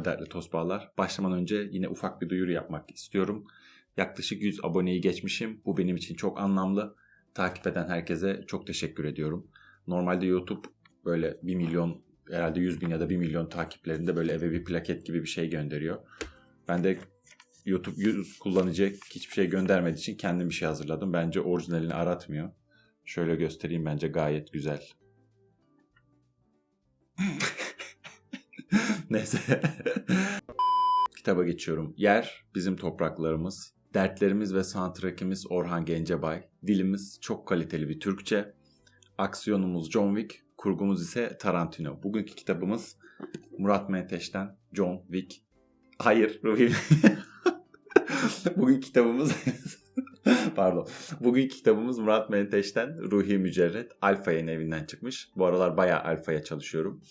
Merhabalar değerli Tosbağlar. Başlamadan önce yine ufak bir duyuru yapmak istiyorum. Yaklaşık 100 aboneyi geçmişim. Bu benim için çok anlamlı. Takip eden herkese çok teşekkür ediyorum. Normalde YouTube böyle 1 milyon herhalde 100 bin ya da 1 milyon takiplerinde böyle eve bir plaket gibi bir şey gönderiyor. Ben de YouTube 100 kullanıcı hiçbir şey göndermediği için kendim bir şey hazırladım. Bence orijinalini aratmıyor. Şöyle göstereyim bence gayet güzel. Neyse. Kitaba geçiyorum. Yer bizim topraklarımız. Dertlerimiz ve soundtrack'imiz Orhan Gencebay. Dilimiz çok kaliteli bir Türkçe. Aksiyonumuz John Wick. Kurgumuz ise Tarantino. Bugünkü kitabımız Murat Menteş'ten John Wick. Hayır, Ruhi. Bugün kitabımız Pardon. Bugün kitabımız Murat Menteş'ten Ruhi Mücerret. Alfa yayın evinden çıkmış. Bu aralar bayağı Alfa'ya çalışıyorum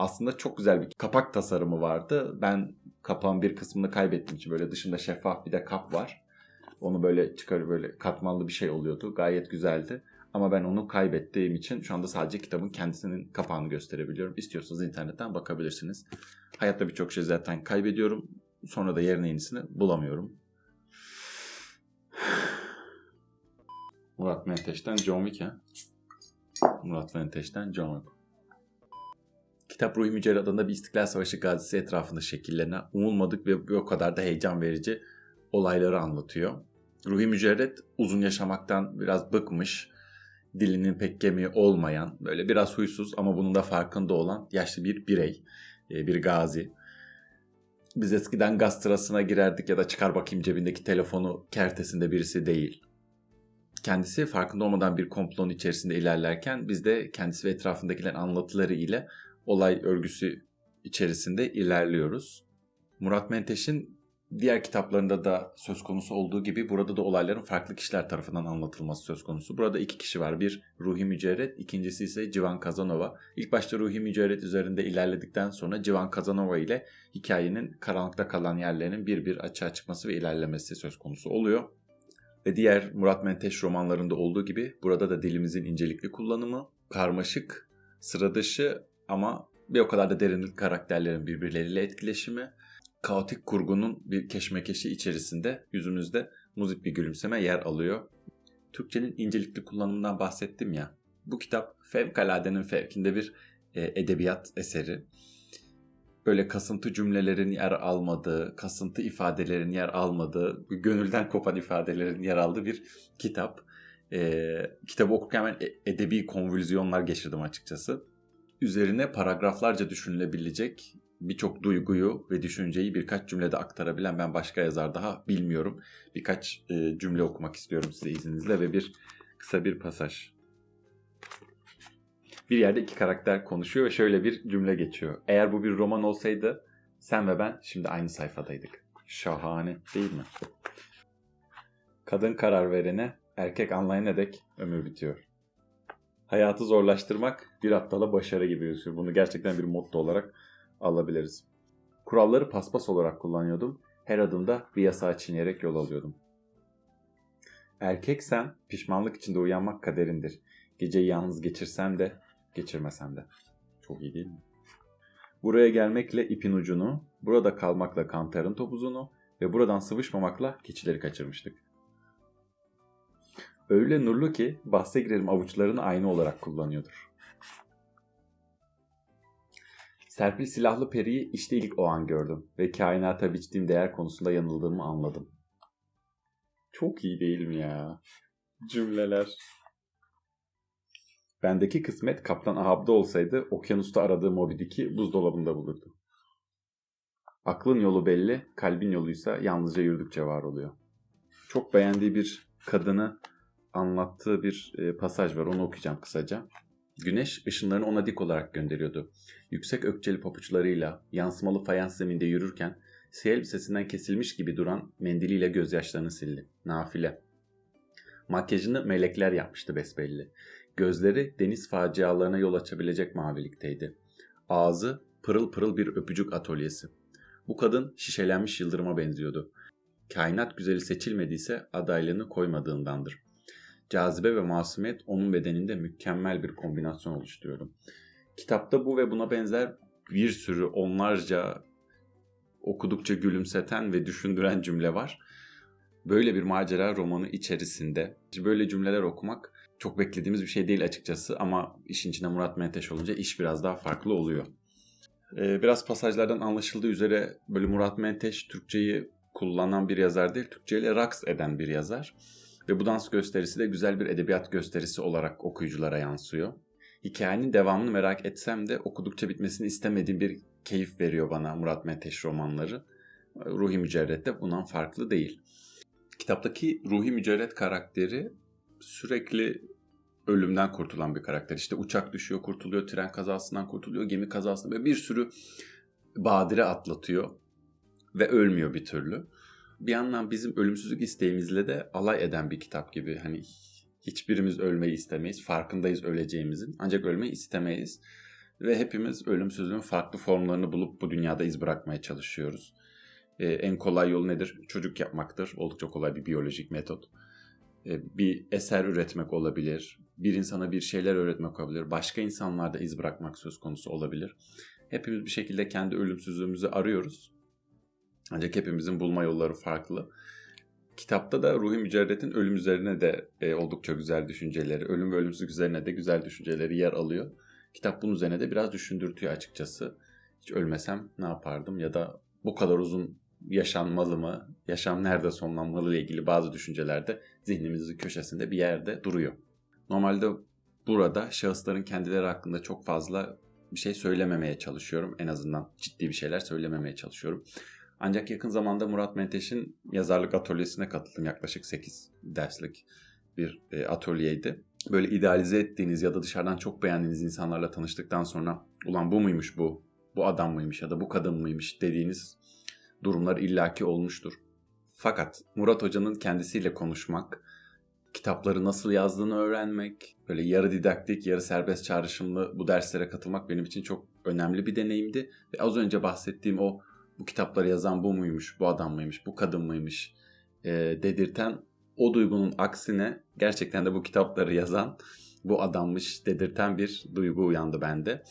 aslında çok güzel bir kapak tasarımı vardı. Ben kapağın bir kısmını kaybettiğim için böyle dışında şeffaf bir de kap var. Onu böyle çıkarıp böyle katmanlı bir şey oluyordu. Gayet güzeldi. Ama ben onu kaybettiğim için şu anda sadece kitabın kendisinin kapağını gösterebiliyorum. İstiyorsanız internetten bakabilirsiniz. Hayatta birçok şey zaten kaybediyorum. Sonra da yerine yenisini bulamıyorum. Murat Menteş'ten John Wick ha? Murat Menteş'ten John Wick. Kitap Ruhi Mücerred adında bir İstiklal Savaşı gazisi etrafında şekillenen umulmadık ve o kadar da heyecan verici olayları anlatıyor. Ruhi Mücerred uzun yaşamaktan biraz bıkmış, dilinin pek gemiği olmayan, böyle biraz huysuz ama bunun da farkında olan yaşlı bir birey, e, bir gazi. Biz eskiden gaz sırasına girerdik ya da çıkar bakayım cebindeki telefonu kertesinde birisi değil. Kendisi farkında olmadan bir komplonun içerisinde ilerlerken biz de kendisi ve etrafındakilerin anlatıları ile olay örgüsü içerisinde ilerliyoruz. Murat Menteş'in diğer kitaplarında da söz konusu olduğu gibi burada da olayların farklı kişiler tarafından anlatılması söz konusu. Burada iki kişi var. Bir Ruhi Mücerret, ikincisi ise Civan Kazanova. İlk başta Ruhi Mücerret üzerinde ilerledikten sonra Civan Kazanova ile hikayenin karanlıkta kalan yerlerinin bir bir açığa çıkması ve ilerlemesi söz konusu oluyor. Ve diğer Murat Menteş romanlarında olduğu gibi burada da dilimizin incelikli kullanımı, karmaşık, sıra dışı ama bir o kadar da derinlik karakterlerin birbirleriyle etkileşimi, kaotik kurgunun bir keşmekeşi içerisinde yüzümüzde muzip bir gülümseme yer alıyor. Türkçenin incelikli kullanımından bahsettim ya. Bu kitap fevkaladenin fevkinde bir e, edebiyat eseri. Böyle kasıntı cümlelerin yer almadığı, kasıntı ifadelerin yer almadığı, gönülden kopan ifadelerin yer aldığı bir kitap. E, kitabı okurken ben e, edebi konvülsiyonlar geçirdim açıkçası üzerine paragraflarca düşünülebilecek birçok duyguyu ve düşünceyi birkaç cümlede aktarabilen ben başka yazar daha bilmiyorum. Birkaç e, cümle okumak istiyorum size izninizle ve bir kısa bir pasaj. Bir yerde iki karakter konuşuyor ve şöyle bir cümle geçiyor. Eğer bu bir roman olsaydı sen ve ben şimdi aynı sayfadaydık. Şahane değil mi? Kadın karar verene, erkek anlayana dek ömür bitiyor hayatı zorlaştırmak bir aptala başarı gibi gözüküyor. Bunu gerçekten bir motto olarak alabiliriz. Kuralları paspas olarak kullanıyordum. Her adımda bir yasağı çiğneyerek yol alıyordum. Erkeksen pişmanlık içinde uyanmak kaderindir. Geceyi yalnız geçirsem de geçirmesem de. Çok iyi değil mi? Buraya gelmekle ipin ucunu, burada kalmakla kantarın topuzunu ve buradan sıvışmamakla keçileri kaçırmıştık. Öyle nurlu ki bahse girelim avuçlarını aynı olarak kullanıyordur. Serpil silahlı periyi işte ilk o an gördüm ve kainata biçtiğim değer konusunda yanıldığımı anladım. Çok iyi değil mi ya? Cümleler. Bendeki kısmet Kaptan Ahab'da olsaydı okyanusta aradığı Moby Dick'i buzdolabında bulurdu. Aklın yolu belli, kalbin yoluysa yalnızca yürüdükçe var oluyor. Çok beğendiği bir kadını anlattığı bir e, pasaj var. Onu okuyacağım kısaca. Güneş ışınlarını ona dik olarak gönderiyordu. Yüksek ökçeli papuçlarıyla yansımalı fayans zeminde yürürken siyah elbisesinden kesilmiş gibi duran mendiliyle gözyaşlarını sildi. Nafile. Makyajını melekler yapmıştı besbelli. Gözleri deniz facialarına yol açabilecek mavilikteydi. Ağzı pırıl pırıl bir öpücük atölyesi. Bu kadın şişelenmiş yıldırıma benziyordu. Kainat güzeli seçilmediyse adaylığını koymadığındandır. Cazibe ve masumiyet onun bedeninde mükemmel bir kombinasyon oluşturuyordu. Kitapta bu ve buna benzer bir sürü onlarca okudukça gülümseten ve düşündüren cümle var. Böyle bir macera romanı içerisinde böyle cümleler okumak çok beklediğimiz bir şey değil açıkçası ama işin içinde Murat Menteş olunca iş biraz daha farklı oluyor. Ee, biraz pasajlardan anlaşıldığı üzere böyle Murat Menteş Türkçeyi kullanan bir yazar değil, Türkçeyle raks eden bir yazar. Ve bu dans gösterisi de güzel bir edebiyat gösterisi olarak okuyuculara yansıyor. Hikayenin devamını merak etsem de okudukça bitmesini istemediğim bir keyif veriyor bana Murat Menteş romanları. Ruhi Mücerret de bundan farklı değil. Kitaptaki Ruhi Mücerret karakteri sürekli ölümden kurtulan bir karakter. İşte uçak düşüyor, kurtuluyor, tren kazasından kurtuluyor, gemi kazasından ve bir sürü badire atlatıyor ve ölmüyor bir türlü. Bir yandan bizim ölümsüzlük isteğimizle de alay eden bir kitap gibi. Hani hiçbirimiz ölmeyi istemeyiz. Farkındayız öleceğimizin. Ancak ölmeyi istemeyiz. Ve hepimiz ölümsüzlüğün farklı formlarını bulup bu dünyada iz bırakmaya çalışıyoruz. Ee, en kolay yol nedir? Çocuk yapmaktır. Oldukça kolay bir biyolojik metot. Ee, bir eser üretmek olabilir. Bir insana bir şeyler öğretmek olabilir. Başka insanlarda iz bırakmak söz konusu olabilir. Hepimiz bir şekilde kendi ölümsüzlüğümüzü arıyoruz. Ancak hepimizin bulma yolları farklı. Kitapta da Ruhi Mücerret'in ölüm üzerine de e, oldukça güzel düşünceleri, ölüm ve ölümsüzlük üzerine de güzel düşünceleri yer alıyor. Kitap bunun üzerine de biraz düşündürtüyor açıkçası. Hiç ölmesem ne yapardım ya da bu kadar uzun yaşanmalı mı, yaşam nerede sonlanmalı ile ilgili bazı düşünceler de zihnimizin köşesinde bir yerde duruyor. Normalde burada şahısların kendileri hakkında çok fazla bir şey söylememeye çalışıyorum. En azından ciddi bir şeyler söylememeye çalışıyorum. Ancak yakın zamanda Murat Menteş'in yazarlık atölyesine katıldım. Yaklaşık 8 derslik bir e, atölyeydi. Böyle idealize ettiğiniz ya da dışarıdan çok beğendiğiniz insanlarla tanıştıktan sonra ulan bu muymuş bu, bu adam mıymış ya da bu kadın mıymış dediğiniz durumlar illaki olmuştur. Fakat Murat Hoca'nın kendisiyle konuşmak, kitapları nasıl yazdığını öğrenmek, böyle yarı didaktik, yarı serbest çağrışımlı bu derslere katılmak benim için çok önemli bir deneyimdi. Ve az önce bahsettiğim o bu kitapları yazan bu muymuş, bu adam mıymış, bu kadın mıymış e, dedirten o duygunun aksine gerçekten de bu kitapları yazan bu adammış dedirten bir duygu uyandı bende.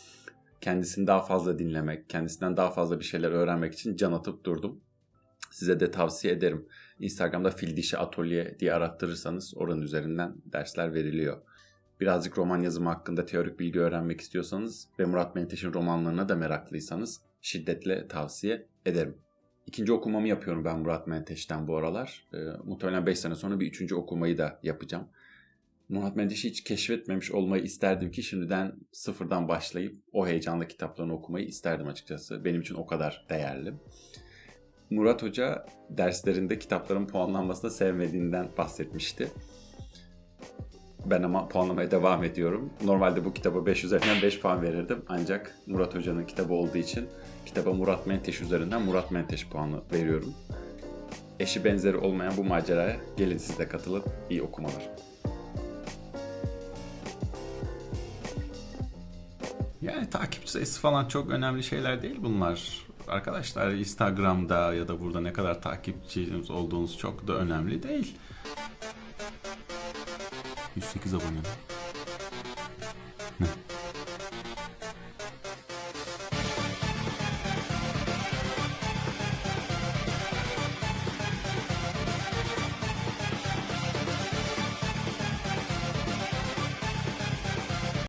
Kendisini daha fazla dinlemek, kendisinden daha fazla bir şeyler öğrenmek için can atıp durdum. Size de tavsiye ederim. Instagram'da Fil Dişi Atölye diye arattırırsanız oranın üzerinden dersler veriliyor. Birazcık roman yazımı hakkında teorik bilgi öğrenmek istiyorsanız ve Murat Menteş'in romanlarına da meraklıysanız şiddetle tavsiye ederim. İkinci okumamı yapıyorum ben Murat Menteş'ten bu aralar. E, muhtemelen 5 sene sonra bir üçüncü okumayı da yapacağım. Murat Menteş'i hiç keşfetmemiş olmayı isterdim ki şimdiden sıfırdan başlayıp o heyecanlı kitaplarını okumayı isterdim açıkçası. Benim için o kadar değerli. Murat Hoca derslerinde kitapların puanlanmasını sevmediğinden bahsetmişti. Ben ama puanlamaya devam ediyorum. Normalde bu kitaba 5 üzerinden 5 puan verirdim. Ancak Murat Hoca'nın kitabı olduğu için kitaba Murat Menteş üzerinden Murat Menteş puanı veriyorum. Eşi benzeri olmayan bu maceraya gelin siz de katılın. İyi okumalar. Yani takipçi sayısı falan çok önemli şeyler değil bunlar. Arkadaşlar Instagram'da ya da burada ne kadar takipçiniz olduğunuz çok da önemli değil. 108 abone.